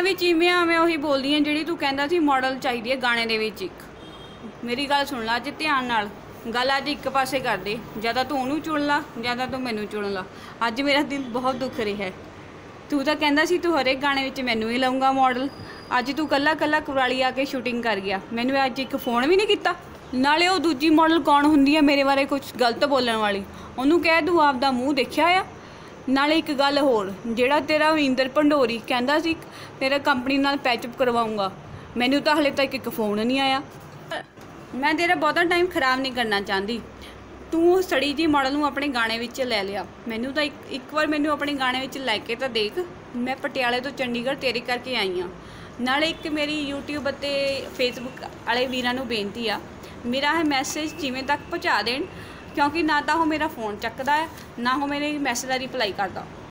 ਹਾਂ ਵੀ ਜਿਵੇਂ ਆ ਮੈਂ ਉਹੀ ਬੋਲਦੀ ਹਾਂ, ਜਿਹੜੀ ਤੂੰ ਕਹਿੰਦਾ ਸੀ ਮਾਡਲ ਚਾਹੀਦੀ ਹੈ ਗਾਣੇ ਦੇ ਵਿੱਚ ਇੱਕ। ਮੇਰੀ ਗੱਲ ਸੁਣ ਲੈ ਅੱਜ ਧਿਆਨ ਨਾਲ। ਗੱਲ ਅੱਜ ਇੱਕ ਪਾਸੇ ਕਰ ਦੇ ਜ਼ਿਆਦਾ ਤੂੰ ਉਹਨੂੰ ਚੁਣ ਲਾ, ਜਾਂ ਤਾਂ ਤੂੰ ਮੈਨੂੰ ਚੁਣ ਲਾ। ਅੱਜ ਮੇਰਾ ਦਿਲ ਬਹੁਤ ਦੁੱਖ ਰਿਹਾ ਹੈ। ਤੂੰ ਤਾਂ ਕਹਿੰਦਾ ਸੀ ਤੂੰ ਹਰੇਕ ਗਾਣੇ ਵਿੱਚ ਮੈਨੂੰ ਹੀ ਲਾਉਂਗਾ ਮਾਡਲ ਅੱਜ ਤੂੰ ਕੱਲਾ ਕੱਲਾ ਕੁਰਾਲੀ ਆ ਕੇ ਸ਼ੂਟਿੰਗ ਕਰ ਗਿਆ। ਮੈਨੂੰ ਅੱਜ ਇੱਕ ਫੋਨ ਵੀ ਨਹੀਂ ਕੀਤਾ। ਨਾਲੇ ਉਹ ਦੂਜੀ ਮਾਡਲ ਕੌਣ ਹੁੰਦੀ ਹੈ ਮੇਰੇ ਬਾਰੇ ਕੁਝ ਗਲਤ ਬੋਲਣ ਵਾਲੀ? ਉਹਨੂੰ ਕਹਿ ਤੂੰ ਆਪਦਾ ਮੂੰਹ ਦੇਖਿਆ ਆ? ਨਾਲੇ ਇੱਕ ਗੱਲ ਹੋਰ, ਜਿਹੜਾ ਤੇਰਾ ਵਿੰਦਰ ਭੰਡੋਰੀ ਕਹਿੰਦਾ ਸੀ ਤੇਰਾ ਕੰਪਨੀ ਨਾਲ ਪੈਚਅਪ ਕਰਵਾਉਂਗਾ। ਮੈਨੂੰ ਤਾਂ ਹਲੇ ਤੱਕ ਇੱਕ ਫੋਨ ਨਹੀਂ ਆਇਆ। ਮੈਂ ਤੇਰਾ ਬਹੁਤਾ ਟਾਈਮ ਖਰਾਬ ਨਹੀਂ ਕਰਨਾ ਚਾਹੁੰਦੀ। ਤੂੰ ਉਹ ਸੜੀ ਜੀ ਮਾਡਲ ਨੂੰ ਆਪਣੇ ਗਾਣੇ ਵਿੱਚ ਲੈ ਲਿਆ। ਮੈਨੂੰ ਤਾਂ ਇੱਕ ਵਾਰ ਮੈਨੂੰ ਆਪਣੇ ਗਾਣੇ ਵਿੱਚ ਲੈ ਕੇ ਤਾਂ ਦੇਖ। ਮੈਂ ਪਟਿਆਲੇ ਤੋਂ ਚੰਡੀਗੜ੍ਹ ਤੇਰੇ ਕਰਕੇ ਆਈ ਹਾਂ। ਨਾਲੇ ਇੱਕ ਮੇਰੀ YouTube ਅਤੇ Facebook ਵਾਲੇ ਵੀਰਾਂ ਨੂੰ ਬੇਨਤੀ ਆ। ਮੇਰਾ ਇਹ ਮੈਸੇਜ ਜਿਵੇਂ ਤੱਕ ਪਹੁੰਚਾ ਦੇਣ ਕਿਉਂਕਿ ਨਾ ਤਾਂ ਉਹ ਮੇਰਾ ਫੋਨ ਚੱਕਦਾ ਹੈ, ਨਾ ਉਹ ਮੇਰੇ ਮੈਸੇਜ ਦਾ ਰਿਪਲਾਈ ਕਰਦਾ।